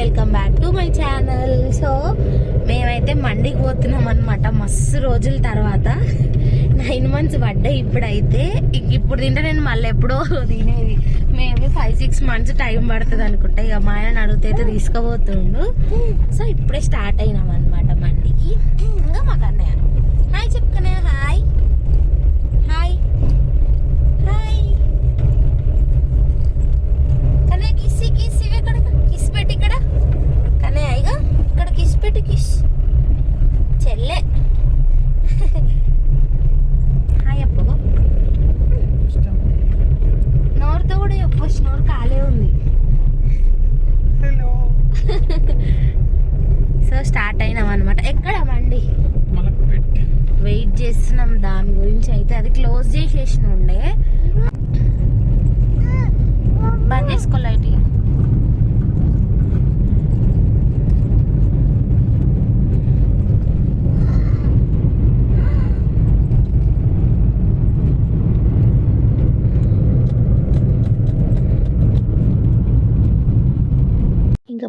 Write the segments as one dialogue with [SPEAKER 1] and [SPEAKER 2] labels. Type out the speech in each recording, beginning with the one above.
[SPEAKER 1] Welcome back to my channel. So మేమైతే మండికి పోతున్నాం అనమాట మస్తు రోజుల తర్వాత. నైన్ మంత్స్ పడ్డాయి ఇప్పుడైతే. ఇక ఇప్పుడు తింటే నేను మళ్ళీ ఎప్పుడో తినేది. Maybe five six months time పడుతుంది అనుకుంటా ఇక మా ఆయన అడిగితే అయితే తీసుకుపోతుండు. సో ఇప్పుడే స్టార్ట్ అయినాం అనమాట స్టార్ట్ అయినాం అనమాట ఎక్కడ మండి వెయిట్ చేస్తున్నాం దాని గురించి అయితే. అది క్లోజ్ చేసేసిన ఉండే బంద్ చేసుకో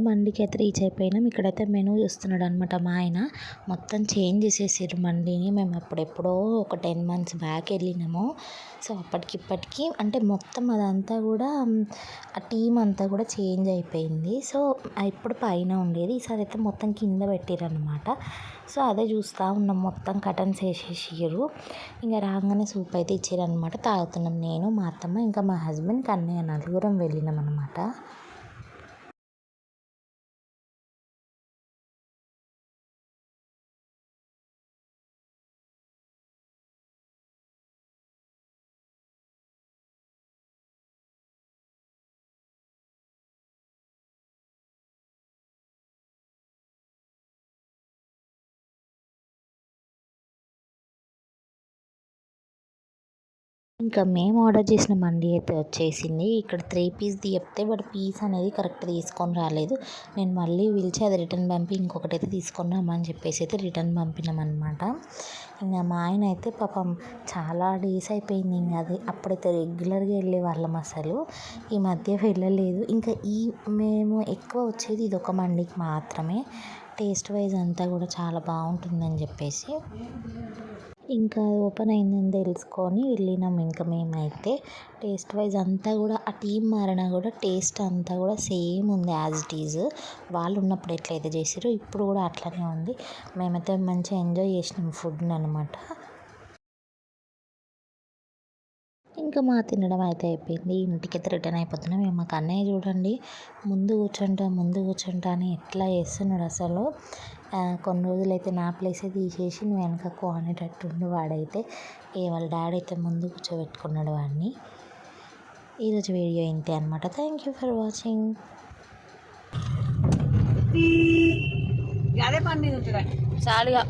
[SPEAKER 1] లైట్ మండికి అయితే రీచ్ అయిపోయినాం. ఇక్కడైతే మెనూ చూస్తున్నాడు అనమాట మా ఆయన. మొత్తం చేంజ్ చేసేసారు మండిని. మేము అప్పుడెప్పుడో ఒక టెన్ మంత్స్ బ్యాక్ వెళ్ళినాము. సో అప్పటికిప్పటికీ అంటే మొత్తం అదంతా కూడా ఆ టీం అంతా కూడా చేంజ్ అయిపోయింది. సో ఇప్పుడు పైన ఉండేది. ఈసారి అయితే మొత్తం కింద పెట్టారనమాట సో అదే చూస్తూ ఉన్నాం. మొత్తం కటన్స్ వేసేసారు ఇంకా రాగానే సూప్ అయితే ఇచ్చారనమాట తాగుతున్నాం నేను మా అత్తమ్మ ఇంకా మా హస్బెండ్ కన్నయ్య నలుగురం వెళ్ళినాం అనమాట ఇంకా మేము ఆర్డర్ చేసిన మండి అయితే వచ్చేసింది. ఇక్కడ త్రీ పీస్ చెప్తే బట్ పీస్ అనేది కరెక్ట్ తీసుకొని రాలేదు. నేను మళ్ళీ పిలిచి అది రిటర్న్ పంపి ఇంకొకటి అయితే తీసుకొని రమ్మని చెప్పేసి అయితే రిటర్న్ పంపినామన్నమాట. ఇంకా మా ఆయన అయితే పాపం చాలా డేస్ అయిపోయింది ఇంకా అది. అప్పుడైతే రెగ్యులర్గా వెళ్ళే వాళ్ళం అసలు. ఈ మధ్య వెళ్ళలేదు. ఇంకా ఈ మేము ఎక్కువ వచ్చేది ఇది ఒక మండికి మాత్రమే. టేస్ట్ వైజ్ అంతా కూడా చాలా బాగుంటుందని చెప్పేసి. ఇంకా ఓపెన్ అయిందని తెలుసుకొని వెళ్ళినాం ఇంకా మేమైతే. టేస్ట్ వైజ్ అంతా కూడా ఆ టీం మారినా కూడా టేస్ట్ అంతా కూడా సేమ్ ఉంది యాజ్ ఇట్ ఈజ్ వాళ్ళు ఉన్నప్పుడు ఎట్లయితే చేసారో ఇప్పుడు కూడా అట్లనే ఉంది. మేమైతే మంచిగా ఎంజాయ్ చేసినాం ఫుడ్ని అనమాట ఇంకా మా తినడం అయితే అయిపోయింది. ఇంటికైతే రిటర్న్ అయిపోతున్నాం. మేము మాకు అన్నయ్య చూడండి. ముందు కూర్చుంటా ముందు కూర్చుంటా అని ఎట్లా చేస్తున్నాడు అసలు. కొన్ని రోజులైతే నా ప్లేసే తీసేసి నువ్వు వెనకకు అనేటట్టుండు వాడైతే. ఏ వాళ్ళ డాడీ అయితే ముందు కూర్చోబెట్టుకున్నాడు వాడిని. ఈరోజు వీడియో ఇంతే అనమాట థ్యాంక్ యూ ఫర్ వాచింగ్
[SPEAKER 2] అదే ఉంటుందా
[SPEAKER 1] చాలుగా.